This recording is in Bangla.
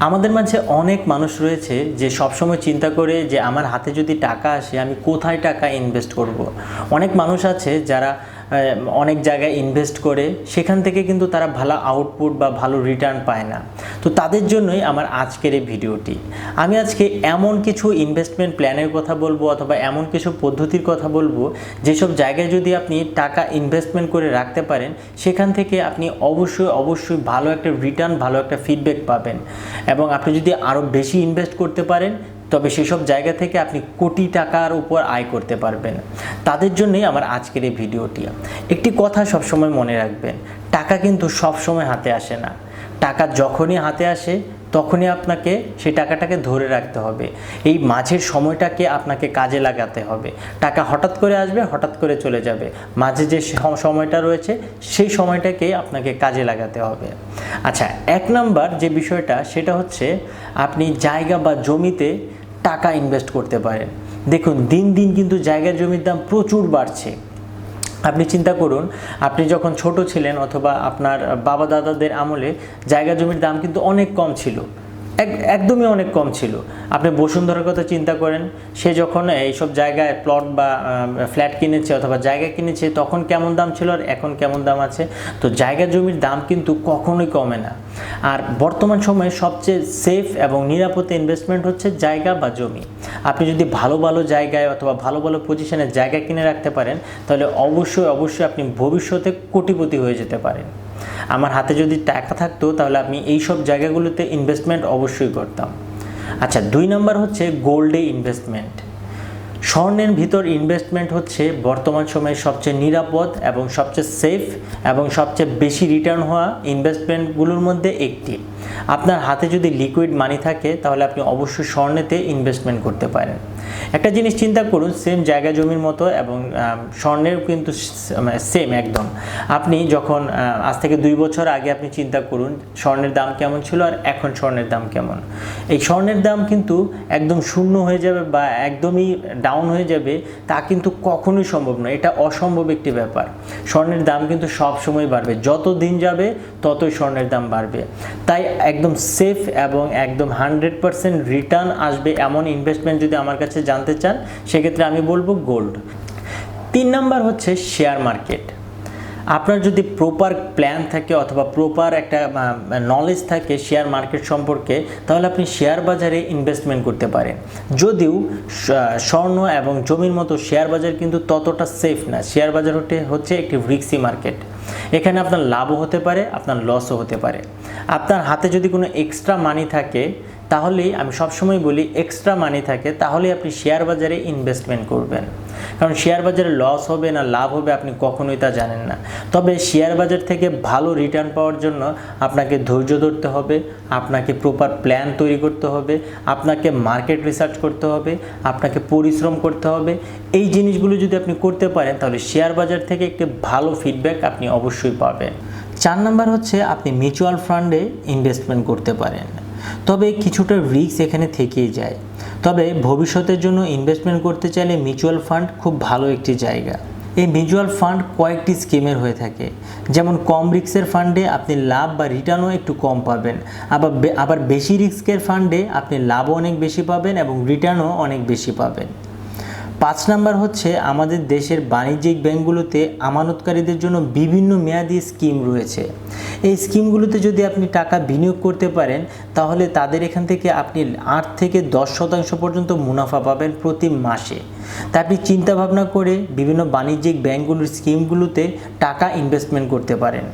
আমাদের মাঝে অনেক মানুষ রয়েছে যে সবসময় চিন্তা করে যে আমার হাতে যদি টাকা আসে আমি কোথায় টাকা ইনভেস্ট করব। অনেক মানুষ আছে যারা অনেক জায়গায় ইনভেস্ট করে, সেখান থেকে কিন্তু তারা ভালো আউটপুট বা ভালো রিটার্ন পায় না। তো তাদের জন্যই আমার আজকের এই ভিডিওটি। আমি আজকে এমন কিছু ইনভেস্টমেন্ট প্ল্যানের কথা বলব অথবা এমন কিছু পদ্ধতির কথা বলব, যেসব জায়গায় যদি আপনি টাকা ইনভেস্টমেন্ট করে রাখতে পারেন, সেখান থেকে আপনি অবশ্যই অবশ্যই ভালো একটা রিটার্ন ভালো একটা ফিডব্যাক পাবেন। এবং আপনি যদি আরও বেশি ইনভেস্ট করতে পারেন তবে সেসব জায়গা থেকে আপনি কোটি টাকার উপর আয় করতে পারবেন। তাদের জন্যই আমার আজকের এই ভিডিওটি। একটি কথা সবসময় মনে রাখবেন, টাকা কিন্তু সবসময় হাতে আসে না। টাকা যখনই হাতে আসে তখনই আপনাকে সেই টাকাটাকে ধরে রাখতে হবে। এই মাঝের সময়টাকে আপনাকে কাজে লাগাতে হবে। টাকা হঠাৎ করে আসবে, হঠাৎ করে চলে যাবে। মাঝে যে সময়টা রয়েছে, সেই সময়টাকে আপনাকে কাজে লাগাতে হবে। আচ্ছা এক নাম্বার যে বিষয়টা, সেটা হচ্ছে আপনি জায়গা বা জমিতে টাকা ইনভেস্ট করতে পারেন। দেখুন, দিন দিন কিন্তু জায়গা জমির দাম প্রচুর বাড়ছে। আপনি চিন্তা করুন, আপনি যখন ছোট ছিলেন অথবা আপনার বাবা দাদাদের আমলে জায়গা জমির দাম কিন্তু অনেক কম ছিল। একদমই অনেক কম ছিল। আপনি বসুন্ধরার কথা চিন্তা করেন, সে যখন এইসব জায়গায় প্লট বা ফ্ল্যাট কিনেছে অথবা জায়গা কিনেছে, তখন কেমন দাম ছিল আর এখন কেমন দাম আছে? তো জায়গা জমির দাম কিন্তু কখনোই কমে না। আর বর্তমান সময়ে সবচেয়ে সেফ এবং নিরাপদ ইনভেস্টমেন্ট হচ্ছে জায়গা বা জমি। আপনি যদি ভালো ভালো জায়গায় অথবা ভালো ভালো পজিশনে জায়গা কিনে রাখতে পারেন, তাহলে অবশ্যই অবশ্যই আপনি ভবিষ্যতে কোটিপতি হয়ে যেতে পারেন। আমার হাতে যদি টাকা থাকতো, তাহলে আমি এই সব জায়গাগুলোতে ইনভেস্টমেন্ট অবশ্যই করতাম। আচ্ছা দুই নম্বর হচ্ছে গোল্ডে ইনভেস্টমেন্ট স্বর্ণের ভিতর ইনভেস্টমেন্ট হচ্ছে বর্তমান সময়ে সবচেয়ে নিরাপদ এবং সবচেয়ে সেফ এবং সবচেয়ে বেশি রিটার্ন হওয়া ইনভেস্টমেন্টগুলোর মধ্যে একটি। আপনার হাতে যদি লিকুইড মানি থাকে, তাহলে আপনি অবশ্যই স্বর্ণেতে ইনভেস্টমেন্ট করতে পারেন। একটা জিনিস চিন্তা করুন সেম জায়গা জমির মতো এবং স্বর্ণের কিন্তু সেম একদম। আপনি যখন আজ থেকে দুই বছর আগে আপনি চিন্তা করুন, স্বর্ণের দাম কেমন ছিল আর এখন স্বর্ণের দাম কেমন। এই স্বর্ণের দাম কিন্তু একদম শূন্য হয়ে যাবে বা একদমই ডাউন হয়ে যাবে, তা কিন্তু কখনোই সম্ভব নয়। এটা অসম্ভব একটি ব্যাপার। স্বর্ণের দাম কিন্তু সব সময় বাড়বে। যত দিন যাবে, ততই স্বর্ণের দাম বাড়বে। তাই একদম সেফ এবং একদম হান্ড্রেড পারসেন্ট রিটার্ন আসবে এমন ইনভেস্টমেন্ট যদি আমার কাছে জানতে চান, সেক্ষেত্রে আমি বলব গোল্ড তিন নাম্বার হচ্ছে শেয়ার মার্কেট আপনার যদি প্রপার প্ল্যান থাকে অথবা প্রপার একটা নলেজ থাকে শেয়ার মার্কেট সম্পর্কে, তাহলে আপনি শেয়ার বাজারে ইনভেস্টমেন্ট করতে পারেন। যদিও স্বর্ণ এবং জমির মতো শেয়ার বাজার কিন্তু ততটা সেফ না। শেয়ার বাজার হচ্ছে একটি রিক্সি মার্কেট এখানে আপনার লাভও হতে পারে, আপনার লসও হতে পারে। আপনার হাতে যদি কোনো এক্সট্রা মানি থাকে তাহলেই আমি সবসময় বলি এক্সট্রা মানি থাকে তাহলেই আপনি শেয়ার বাজারে ইনভেস্টমেন্ট করবেন। কারণ শেয়ার বাজারে লস হবে না, লাভ হবে আপনি কখনোই তা জানেন না। তবে শেয়ার বাজার থেকে ভালো রিটার্ন পাওয়ার জন্য আপনাকে ধৈর্য ধরতে হবে, আপনাকে প্রপার প্ল্যান তৈরি করতে হবে, আপনাকে মার্কেট রিসার্চ করতে হবে, আপনাকে পরিশ্রম করতে হবে। এই জিনিসগুলো যদি আপনি করতে পারেন, তাহলে শেয়ার বাজার থেকে একটি ভালো ফিডব্যাক আপনি অবশ্যই পাবেন। চার নাম্বার হচ্ছে আপনি মিউচুয়াল ফান্ডে ইনভেস্টমেন্ট করতে পারেন। তবে কিছুটা রিস্ক এখানে থেকেই যায়। তবে ভবিষ্যতের জন্য ইনভেস্টমেন্ট করতে চাইলে মিউচুয়াল ফান্ড খুব ভালো একটি জায়গা। এই মিউচুয়াল ফান্ড কয়েকটি স্কিমের হয়ে থাকে। যেমন কম রিস্কের ফান্ডে আপনি লাভ বা রিটার্নও একটু কম পাবেন। আবার আবার বেশি রিস্কের ফান্ডে আপনি লাভও অনেক বেশি পাবেন এবং রিটার্নও অনেক বেশি পাবেন। পাঁচ নাম্বার হচ্ছে আমাদের দেশের বাণিজ্যিক ব্যাংকগুলোতে আমানতকারীদের জন্য বিভিন্ন মেয়াদি স্কিম রয়েছে। এই স্কিমগুলোতে যদি আপনি টাকা বিনিয়োগ করতে পারেন, তাহলে তাদের এখান থেকে আপনি আট থেকে দশ শতাংশ পর্যন্ত মুনাফা পাবেন প্রতি মাসে। তা আপনি চিন্তাভাবনা করে বিভিন্ন বাণিজ্যিক ব্যাংকগুলোর স্কিমগুলোতে টাকা ইনভেস্টমেন্ট করতে পারেন।